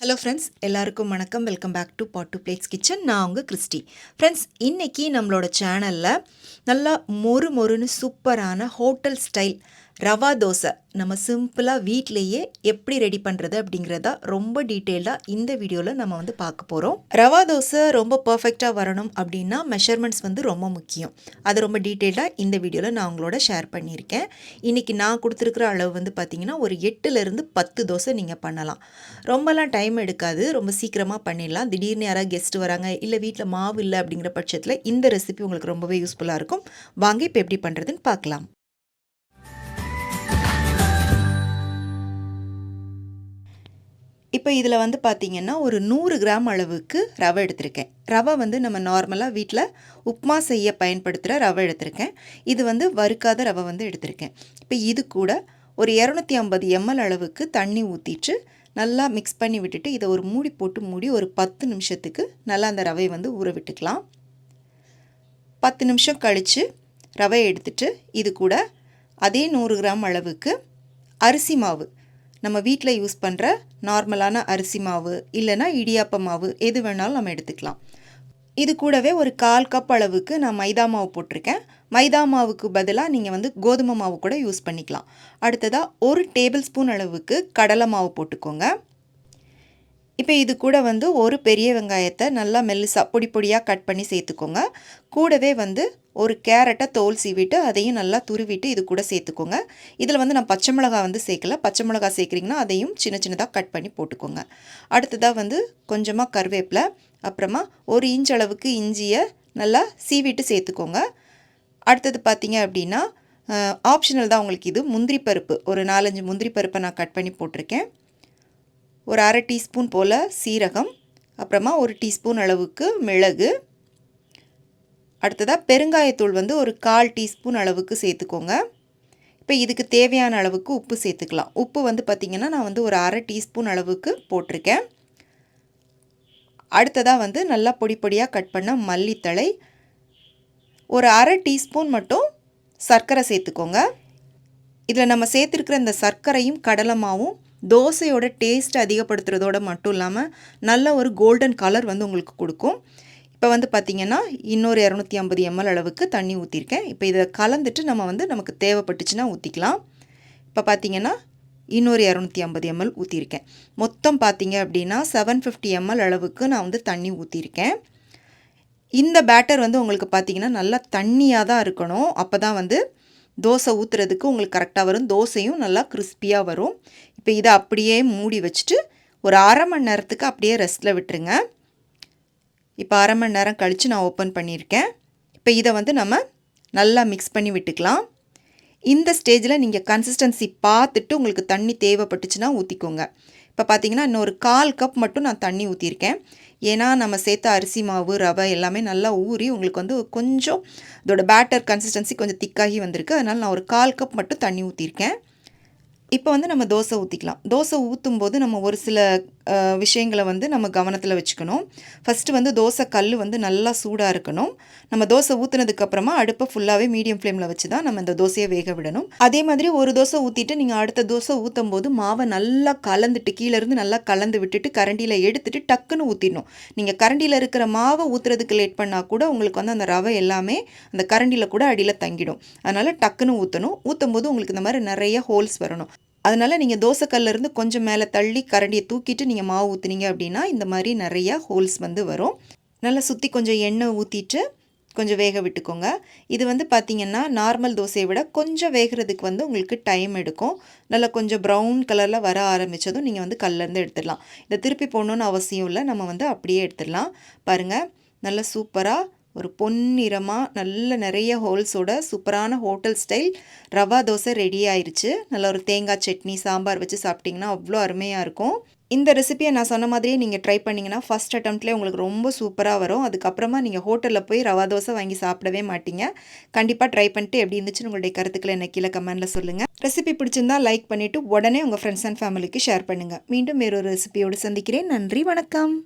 Hello friends எல்லாருக்கும் வணக்கம். Welcome back to Pot to Plates Kitchen நான் உங்கள் கிறிஸ்டி. ஃப்ரெண்ட்ஸ் இன்றைக்கி நம்மளோட சேனலில் நல்லா மொறு மொறுன்னு சூப்பரான ஹோட்டல் ஸ்டைல் ரவா தோசை நம்ம சிம்பிளாக வீட்டிலையே எப்படி ரெடி பண்ணுறது அப்படிங்கிறதா ரொம்ப டீட்டெயிலாக இந்த வீடியோவில் நம்ம வந்து பார்க்க போகிறோம் ரவா தோசை ரொம்ப பர்ஃபெக்டாக வரணும் அப்படின்னா மெஷர்மெண்ட்ஸ் வந்து ரொம்ப முக்கியம். அது ரொம்ப டீட்டெயிலாக இந்த வீடியோவில் நான் உங்களோட ஷேர் பண்ணியிருக்கேன். இன்றைக்கி நான் கொடுத்துருக்குற அளவு வந்து பார்த்திங்கன்னா ஒரு எட்டுலேருந்து பத்து தோசை நீங்கள் பண்ணலாம். ரொம்பலாம் டைம் எடுக்காது. ரொம்ப சீக்கிரமாக பண்ணிடலாம். திடீர்னு யாராவது கெஸ்ட் வராங்க இல்லை வீட்டில் மாவு இல்லை அப்படிங்கிற பட்சத்தில் இந்த ரெசிபி உங்களுக்கு ரொம்பவே யூஸ்ஃபுல்லாக இருக்கும். வாங்க இப்போ எப்படி பண்ணுறதுன்னு பார்க்கலாம். இப்போ இதில் வந்து பார்த்திங்கன்னா ஒரு நூறு கிராம் அளவுக்கு ரவை எடுத்திருக்கேன். ரவை வந்து நம்ம நார்மலாக வீட்டில் உப்மா செய்ய பயன்படுத்துகிற ரவை எடுத்திருக்கேன். இது வந்து வறுக்காத ரவை வந்து எடுத்திருக்கேன். இப்போ இது கூட ஒரு இரநூத்தி ஐம்பது எம்எல் அளவுக்கு தண்ணி ஊற்றிட்டு நல்லா மிக்ஸ் பண்ணி விட்டுட்டு இதை ஒரு மூடி போட்டு மூடி ஒரு பத்து நிமிஷத்துக்கு நல்லா அந்த ரவையை வந்து ஊற விட்டுக்கலாம். பத்து நிமிஷம் கழித்து ரவையை எடுத்துட்டு இது கூட அதே நூறு கிராம் அளவுக்கு அரிசி மாவு. நம்ம வீட்டில் யூஸ் பண்ணுற நார்மலான அரிசி மாவு இல்லைன்னா இடியாப்ப மாவு எது வேணாலும் நம்ம எடுத்துக்கலாம். இது கூடவே ஒரு கால் கப் அளவுக்கு நான் மைதா மாவு போட்டிருக்கேன். மைதா மாவுக்கு பதிலாக நீங்கள் வந்து கோதுமை மாவு கூட யூஸ் பண்ணிக்கலாம். அடுத்ததாக ஒரு டேபிள் ஸ்பூன் அளவுக்கு கடலை மாவு போட்டுக்கோங்க. இப்போ இது கூட வந்து ஒரு பெரிய வெங்காயத்தை நல்லா மெல்லுசாக பொடி பொடியாக கட் பண்ணி சேர்த்துக்கோங்க. கூடவே வந்து ஒரு கேரட்டை தோல் சீவிட்டு அதையும் நல்லா துருவிட்டு இது கூட சேர்த்துக்கோங்க. இதில் வந்து நான் பச்சை மிளகா வந்து சேர்க்கல. பச்சை மிளகா சேர்க்குறீங்கன்னா அதையும் சின்ன சின்னதாக கட் பண்ணி போட்டுக்கோங்க. அடுத்ததாக வந்து கொஞ்சமாக கருவேப்பிலை அப்புறமா ஒரு இன்ச் அளவுக்கு இஞ்சியை நல்லா சீவிட்டு சேர்த்துக்கோங்க. அடுத்தது பார்த்தீங்க அப்படின்னா ஆப்ஷனல் தான் உங்களுக்கு இது. முந்திரி பருப்பு. ஒரு நாலஞ்சு முந்திரி பருப்பை நான் கட் பண்ணி போட்டிருக்கேன். ஒரு அரை டீஸ்பூன் போல் சீரகம் அப்புறமா ஒரு டீஸ்பூன் அளவுக்கு மிளகு. அடுத்ததாக பெருங்காயத்தூள் வந்து ஒரு கால் டீஸ்பூன் அளவுக்கு சேர்த்துக்கோங்க. இப்போ இதுக்கு தேவையான அளவுக்கு உப்பு சேர்த்துக்கலாம். உப்பு வந்து பார்த்திங்கன்னா நான் வந்து ஒரு அரை டீஸ்பூன் அளவுக்கு போட்டிருக்கேன். அடுத்ததாக வந்து நல்லா பொடி பொடியாக கட் பண்ண மல்லித்தழை. ஒரு அரை டீஸ்பூன் மட்டும் சர்க்கரை சேர்த்துக்கோங்க. இதில் நம்ம சேர்த்துருக்கிற இந்த சர்க்கரையும் கடலமாவும் தோசையோட டேஸ்ட் அதிகப்படுத்துறதோட மட்டும் இல்லாமல் நல்ல ஒரு கோல்டன் கலர் வந்து உங்களுக்கு கொடுக்கும். இப்போ வந்து பார்த்திங்கன்னா இன்னொரு இரநூத்தி ஐம்பது எம்எல் அளவுக்கு தண்ணி ஊற்றிருக்கேன் இப்போ இதை கலந்துட்டு நம்ம வந்து நமக்கு தேவைப்பட்டுச்சுன்னா ஊற்றிக்கலாம் இப்போ பார்த்திங்கன்னா இன்னொரு இரநூத்தி ஐம்பது எம்எல் ஊற்றிருக்கேன் மொத்தம் பார்த்திங்க அப்படின்னா செவன் ஃபிஃப்டி எம்எல் அளவுக்கு நான் வந்து தண்ணி ஊற்றிருக்கேன் இந்த பேட்டர் வந்து உங்களுக்கு பார்த்திங்கன்னா நல்லா தண்ணியாக தான் இருக்கணும். அப்போ தான் வந்து தோசை ஊற்றுறதுக்கு உங்களுக்கு கரெக்டாக வரும். தோசையும் நல்லா கிறிஸ்பியாக வரும். இப்போ இதை அப்படியே மூடி வச்சுட்டு ஒரு அரை மணி நேரத்துக்கு அப்படியே ரெஸ்ட்டில் விட்டுருங்க. இப்போ அரை மணி நேரம் கழித்து நான் ஓப்பன் பண்ணியிருக்கேன். இப்போ இதை வந்து நம்ம நல்லா மிக்ஸ் பண்ணி விட்டுக்கலாம். இந்த ஸ்டேஜில் நீங்கள் கன்சிஸ்டன்சி பார்த்துட்டு உங்களுக்கு தண்ணி தேவைப்பட்டுச்சுன்னா ஊற்றிக்கோங்க இப்போ பார்த்தீங்கன்னா இன்னொரு கால் கப் மட்டும் நான் தண்ணி ஊற்றிருக்கேன் ஏன்னா நம்ம சேர்த்த அரிசி மாவு ரவை எல்லாமே நல்லா ஊறி உங்களுக்கு வந்து கொஞ்சம் இதோட பேட்டர் கன்சிஸ்டன்சி கொஞ்சம் திக்காகி வந்திருக்கு. அதனால் நான் ஒரு கால் கப் மட்டும் தண்ணி ஊற்றிருக்கேன் இப்போ வந்து நம்ம தோசை ஊற்றிக்கலாம் தோசை ஊற்றும் போது நம்ம ஒரு சில விஷயங்களை வந்து நம்ம கவனத்தில் வச்சுக்கணும். ஃபஸ்ட்டு வந்து தோசை கல் வந்து நல்லா சூடாக இருக்கணும். நம்ம தோசை ஊற்றுனதுக்கப்புறமா அடுப்பை ஃபுல்லாகவே மீடியம் ஃப்ளேமில் வச்சு தான் நம்ம இந்த தோசையை வேக விடணும். அதே மாதிரி ஒரு தோசை ஊற்றிட்டு நீங்கள் அடுத்த தோசை ஊற்றும் போது மாவை நல்லா கலந்துட்டு கீழேருந்து நல்லா கலந்து விட்டுட்டு கரண்டியில் எடுத்துட்டு டக்குன்னு ஊற்றிடணும் நீங்கள் கரண்டியில் இருக்கிற மாவை ஊற்றுறதுக்கு லேட் பண்ணால் கூட உங்களுக்கு வந்து அந்த ரவை எல்லாமே அந்த கரண்டியில் கூட அடியில் தங்கிடும். அதனால் டக்குன்னு ஊற்றணும் ஊற்றும் போது உங்களுக்கு இந்த மாதிரி நிறைய ஹோல்ஸ் வரணும். அதனால் நீங்கள் தோசைக்கல்லேருந்து கொஞ்சம் மேலே தள்ளி கரண்டியை தூக்கிட்டு நீங்கள் மாவு ஊற்றுனீங்க அப்படின்னா இந்த மாதிரி நிறையா ஹோல்ஸ் வந்து வரும். நல்லா சுற்றி கொஞ்சம் எண்ணெய் ஊற்றிட்டு கொஞ்சம் வேக விட்டுக்கோங்க. இது வந்து பார்த்திங்கன்னா நார்மல் தோசையை விட கொஞ்சம் வேகிறதுக்கு வந்து உங்களுக்கு டைம் எடுக்கும். நல்லா கொஞ்சம் ப்ரௌன் கலரில் வர ஆரம்பித்ததும் நீங்கள் வந்து கல்லேருந்து எடுத்துடலாம். இதை திருப்பி போடணுன்னு அவசியம் இல்லை. நம்ம வந்து அப்படியே எடுத்துடலாம். பாருங்கள் நல்லா சூப்பராக ஒரு பொன்னிறமாக நல்ல நிறைய ஹோல்ஸோட சூப்பரான hotel style rava dosa ready ஆயிடுச்சு நல்ல ஒரு தேங்காய் சட்னி சாம்பார் வச்சு சாப்பிட்டிங்கன்னா அவ்வளோ அருமையாக இருக்கும். இந்த ரெசிபியை நான் சொன்ன மாதிரியே நீங்கள் ட்ரை பண்ணிங்கன்னா ஃபஸ்ட் அட்டம்ப்ட்லேயே உங்களுக்கு ரொம்ப சூப்பராக வரும். அதுக்கப்புறமா நீங்கள் ஹோட்டலில் போய் ரவா தோசை வாங்கி சாப்பிடவே மாட்டீங்க. கண்டிப்பாக ட்ரை பண்ணிட்டு எப்படி இருந்துச்சுன்னு உங்களுடைய கருத்துக்களை என்ன கீழே கமெண்ட்டில் சொல்லுங்கள் ரெசிபி பிடிச்சிருந்தா லைக் பண்ணிவிட்டு உடனே உங்கள் ஃப்ரெண்ட்ஸ் அண்ட் ஃபேமிலிக்கு ஷேர் பண்ணுங்கள் மீண்டும் வேறு ஒரு ரெசிபியோடு சந்திக்கிறேன். நன்றி வணக்கம்.